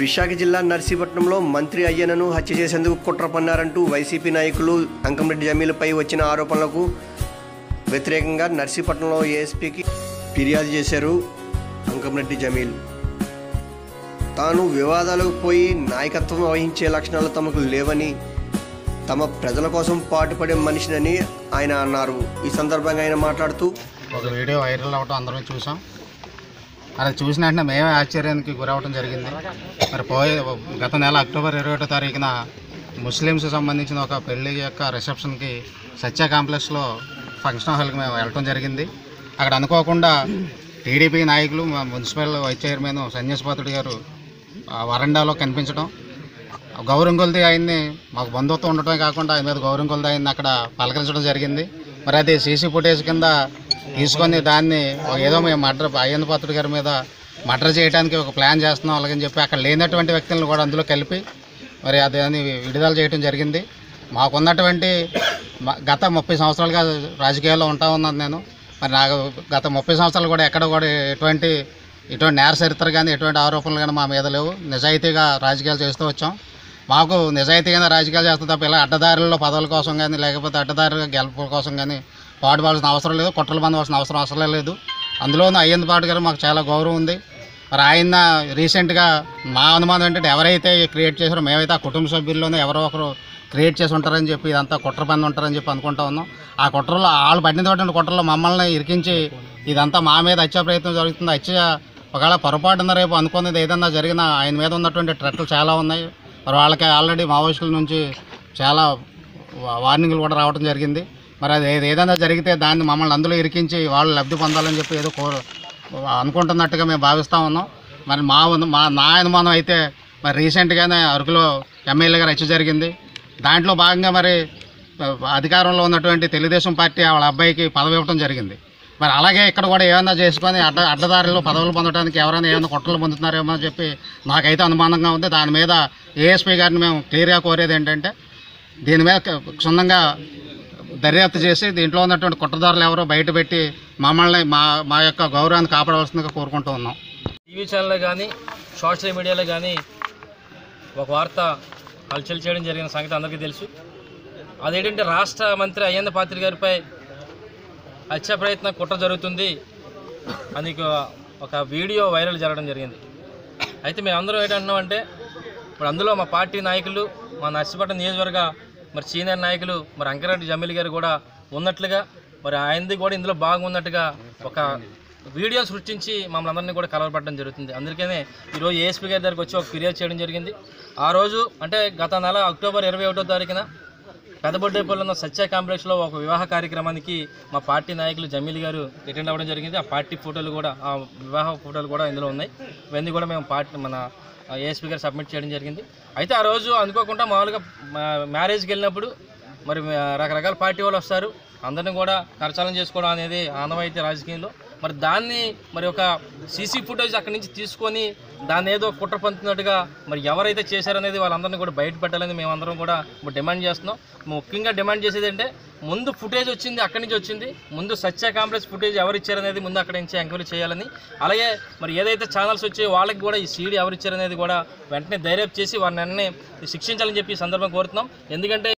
విశాఖ జిల్లా నర్సీపట్నంలో మంత్రి అయ్యనను హత్య చేసేందుకు కుట్ర పన్నారంటూ వైసీపీ నాయకులు అంకంరెడ్డి జమీలపై వచ్చిన ఆరోపణలకు వ్యతిరేకంగా నర్సీపట్నంలో ఏఎస్పీకి ఫిర్యాదు చేశారు అంకంరెడ్డి జమీల్. తాను వివాదాలకు పోయి నాయకత్వం వహించే లక్షణాలు తమకు లేవని తమ ప్రజల కోసం పాటుపడే మనిషినని ఆయన అన్నారు. ఈ సందర్భంగా ఆయన మాట్లాడుతూ ఒక వీడియో వైరల్ అవ్వటం అందరం చూసాం. అది చూసిన వెంటనే మేమే ఆశ్చర్యానికి గురవడం జరిగింది. మరి పోయే గత నెల అక్టోబర్ ఇరవై ఒకటో తారీఖున ముస్లిమ్స్ సంబంధించిన ఒక పెళ్ళి యొక్క రిసెప్షన్కి సత్య కాంప్లెక్స్లో ఫంక్షన్ హాల్కి మేము వెళ్ళటం జరిగింది. అక్కడ అనుకోకుండా టీడీపీ నాయకులు మా మున్సిపల్ వైస్ చైర్మన్ సన్యాసపాత్రుడు గారు ఆ వరండాలో కనిపించడం గౌరవం కొలిది ఆయన్ని మాకు బంధుత్వం ఉండటమే కాకుండా ఆయన మీద గౌరవం కొలిది ఆయన్ని అక్కడ పలకరించడం జరిగింది. మరి అది సీసీ ఫుటేజ్ కింద తీసుకొని దాన్ని ఏదో మేము మర్డర్ అయ్యన్న పాత్రుడు గారి మీద మర్డర్ చేయడానికి ఒక ప్లాన్ చేస్తున్నాం అలాగని చెప్పి అక్కడ లేనటువంటి వ్యక్తులను కూడా అందులో కలిపి మరి దాన్ని విడుదల చేయడం జరిగింది. మాకున్నటువంటి గత ముప్పై సంవత్సరాలుగా రాజకీయాల్లో ఉంటా ఉన్నాను నేను. మరి నాకు గత ముప్పై సంవత్సరాలు కూడా ఎక్కడ కూడా ఎటువంటి ఎటువంటి నేర చరిత్ర కానీ ఎటువంటి ఆరోపణలు కానీ మా మీద లేవు. నిజాయితీగా రాజకీయాలు చేస్తూ వచ్చాం. మాకు నిజాయితీగా రాజకీయాలు చేస్తే తప్ప ఇలా అడ్డదారుల్లో పదవుల కోసం కానీ లేకపోతే అడ్డదారుల గెలుపుల కోసం కానీ పాటుపడాల్సిన అవసరం లేదు కుట్రలు పొందవలసిన అవసరం అసలే లేదు. అందులోనూ అయ్యంది పాటు గారు మాకు చాలా గౌరవం ఉంది. మరి ఆయన రీసెంట్గా మా అనుమానం ఏంటంటే ఎవరైతే క్రియేట్ చేశారో మేమైతే ఆ కుటుంబ సభ్యుల్లోనే ఎవరో ఒకరు క్రియేట్ చేసి ఉంటారని చెప్పి ఇదంతా కుట్ర పని ఉంటారని చెప్పి అనుకుంటా ఉన్నాం. ఆ కుట్రలో వాళ్ళు పట్టినటువంటి కుట్రలో మమ్మల్ని ఇరికించి ఇదంతా మా మీద వచ్చే ప్రయత్నం జరుగుతుంది. హత్య ఒకవేళ పొరపాటున రేపు అనుకున్నది ఏదన్నా జరిగినా ఆయన మీద ఉన్నటువంటి ట్రెట్లు చాలా ఉన్నాయి. మరి వాళ్ళకి ఆల్రెడీ మావోయిస్టుల నుంచి చాలా వార్నింగ్లు కూడా రావడం జరిగింది. మరి అది ఏదైనా జరిగితే దాన్ని మమ్మల్ని అందులో ఇరికించి వాళ్ళు లబ్ధి పొందాలని చెప్పి ఏదో కోరు అనుకుంటున్నట్టుగా మేము భావిస్తూ ఉన్నాం. మరి మా మా నా అనుమానం అయితే మరి రీసెంట్గానే అరకులో ఎమ్మెల్యే గారు హత్య జరిగింది. దాంట్లో భాగంగా మరి అధికారంలో ఉన్నటువంటి తెలుగుదేశం పార్టీ వాళ్ళ అబ్బాయికి పదవి ఇవ్వడం జరిగింది. మరి అలాగే ఇక్కడ కూడా ఏమైనా చేసుకొని అడ్డ అడ్డదారిలో పదవులు పొందడానికి ఎవరైనా ఏమైనా కుట్రలు పొందుతున్నారేమో అని చెప్పి నాకైతే అనుమానంగా ఉంది. దాని మీద ఏఎస్పీ గారిని మేము క్లియర్గా కోరేది ఏంటంటే దీని మీద క్షుణ్ణంగా దర్యాప్తు చేసి దీంట్లో ఉన్నటువంటి కుట్రదారులు ఎవరో బయటపెట్టి మమ్మల్ని మా మా యొక్క గౌరవాన్ని కాపాడవలసిందిగా కోరుకుంటూ ఉన్నాం. టీవీ ఛానల్లో కానీ సోషల్ మీడియాలో కానీ ఒక వార్త హల్చల్ చేయడం జరిగిన సంగతి అందరికీ తెలుసు. అదేంటంటే రాష్ట్ర మంత్రి అయ్యన్న పాత్రి గారిపై హత్య ప్రయత్నం కుట్ర జరుగుతుంది అని ఒక- ఒక వీడియో వైరల్ జరగడం జరిగింది. అయితే మేము అందరం ఏంటంటున్నామంటే ఇప్పుడు అందులో మా పార్టీ నాయకులు మా నర్సిపట్నం నియోజకవర్గ మరి సీనియర్ నాయకులు మరి అంకరెడ్డి జమీల్ గారు కూడా ఉన్నట్లుగా మరి ఆయనది కూడా ఇందులో బాగున్నట్టుగా ఒక వీడియో సృష్టించి మమ్మల్ని అందరినీ కూడా కలవబడడం జరుగుతుంది. అందుకనే ఈరోజు ఏఎస్పీ గారి దగ్గరికి వచ్చి ఒక ఫిర్యాదు చేయడం జరిగింది. ఆ రోజు అంటే గత నెల అక్టోబర్ ఇరవై ఒకటో తారీఖున పెదబొడ్డేపల్లిలో ఉన్న సత్య కాంప్లెక్స్లో ఒక వివాహ కార్యక్రమానికి మా పార్టీ నాయకులు జమీల్ గారు అటెండ్ అవ్వడం జరిగింది. ఆ పార్టీ ఫోటోలు కూడా ఆ వివాహ ఫోటోలు కూడా ఇందులో ఉన్నాయి. ఇవన్నీ కూడా మేము పార్టీ మన ఏఎస్పీ గారు సబ్మిట్ చేయడం జరిగింది. అయితే ఆ రోజు అనుకోకుండా మామూలుగా మ్యారేజ్కి వెళ్ళినప్పుడు మరి రకరకాల పార్టీ వాళ్ళు వస్తారు. అందరిని కూడా కరచాలం చేసుకోవడం అనేది ఆనవాయితీ రాజకీయంలో. మరి దాన్ని మరి ఒక సీసీ ఫుటేజ్ అక్కడి నుంచి తీసుకొని దాన్ని ఏదో కుట్ర పంతున్నట్టుగా మరి ఎవరైతే చేశారనేది వాళ్ళందరినీ కూడా బయట పెట్టాలని మేమందరం కూడా డిమాండ్ చేస్తున్నాం. ముఖ్యంగా డిమాండ్ చేసేది అంటే ముందు ఫుటేజ్ వచ్చింది అక్కడి నుంచి వచ్చింది. ముందు సత్య కాంప్లెక్స్ ఫుటేజ్ ఎవరు ఇచ్చారనేది ముందు అక్కడి నుంచి ఎంక్వైరీ చేయాలని. అలాగే మరి ఏదైతే ఛానల్స్ వచ్చాయో వాళ్ళకి కూడా ఈ సీడీ ఎవరు ఇచ్చారనేది కూడా వెంటనే దర్యాప్తు చేసి వారిని అన్నీ శిక్షించాలని చెప్పి ఈ సందర్భం కోరుతున్నాం. ఎందుకంటే